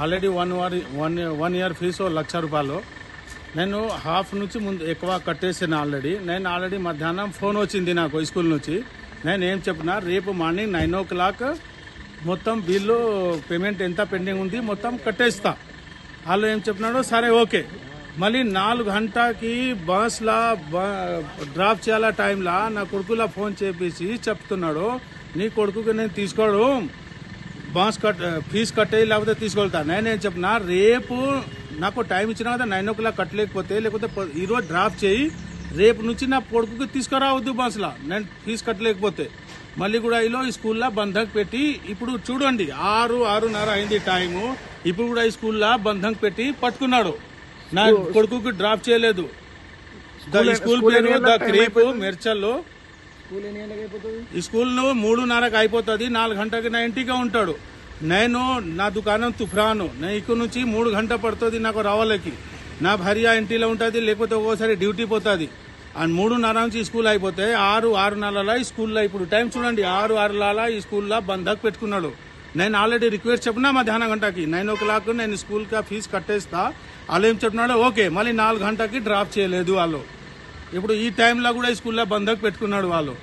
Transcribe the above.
Already one వర్ one one year fee lakh రూపాయలు. నేను half నుంచి ముందు ఎక్కువ కట్టేసాను ఆల్రెడీ. నేను ఆల్రెడీ మధ్యాహ్నం ఫోన్ వచ్చింది నాకు స్కూల్ నుంచి. నేను ఏం చెప్పిన రేపు మార్నింగ్ నైన్ ఓ క్లాక్ మొత్తం బిల్లు పేమెంట్ ఎంత పెండింగ్ ఉంది మొత్తం కట్టేస్తా. వాళ్ళు ఏం చెప్పినాడో సరే ఓకే. మళ్ళీ నాలుగు గంటకి బస్లా డ్రాప్ చేయాల టైంలో నా కొడుకులా ఫోన్ చేపించి చెప్తున్నాడు నీ కొడుకుకి నేను తీసుకోవడం బాస్ కట్ ఫీజు కట్టేయి లేకపోతే తీసుకెళ్తా. నేనేం చెప్పిన రేపు నాకు టైం ఇచ్చినా కదా నైన్ ఓ క్లాక్ కట్టలేకపోతే లేకపోతే ఈరోజు డ్రాప్ చేయి రేపు నుంచి నా కొడుకుకి తీసుకురావద్దు బస్సులో నేను ఫీజు కట్టలేకపోతే. మళ్ళీ కూడా ఈలో ఈ స్కూల్లో బంధక్ పెట్టి ఇప్పుడు చూడండి ఆరు ఆరున్నర అయింది టైము ఇప్పుడు కూడా ఈ స్కూల్లో బంధక్ పెట్టి పట్టుకున్నాడు. నా కొడుకుకి డ్రాప్ చేయలేదు. స్కూల్ పేరు ద క్రీప్ మెర్చల్లో స్కూల్ ఎన్ని మూడున్నరకు అయిపోతుంది నాలుగు గంటకి నా ఇంటిగా ఉంటాడు. నేను నా దుకాణం తుఫ్రాను. నేను ఇక్కడ నుంచి మూడు గంట పడుతుంది నాకు రావాలకి. నా భార్య ఇంటిలో ఉంటుంది లేకపోతే ఒక్కోసారి డ్యూటీ పోతుంది. అండ్ మూడున్నర నుంచి స్కూల్ అయిపోతే ఆరు ఆరున్నరలా ఈ స్కూల్లో ఇప్పుడు టైం చూడండి ఆరు ఆరుల ఈ స్కూల్లో బంధక్ పెట్టుకున్నాడు. నేను ఆల్రెడీ రిక్వెస్ట్ చెప్పినా మధ్యాహ్నం గంటకి. నైన్ ఓ క్లాక్ నేను స్కూల్కి ఫీజు కట్టేస్తా. వాళ్ళు ఏం చెప్పినాడో ఓకే మళ్ళీ నాలుగు గంటకి డ్రాప్ చేయలేదు వాళ్ళు. ఇప్పుడు ఈ టైంలో కూడా ఈ స్కూల్లో బంధకు పెట్టుకున్నాడు వాళ్ళు.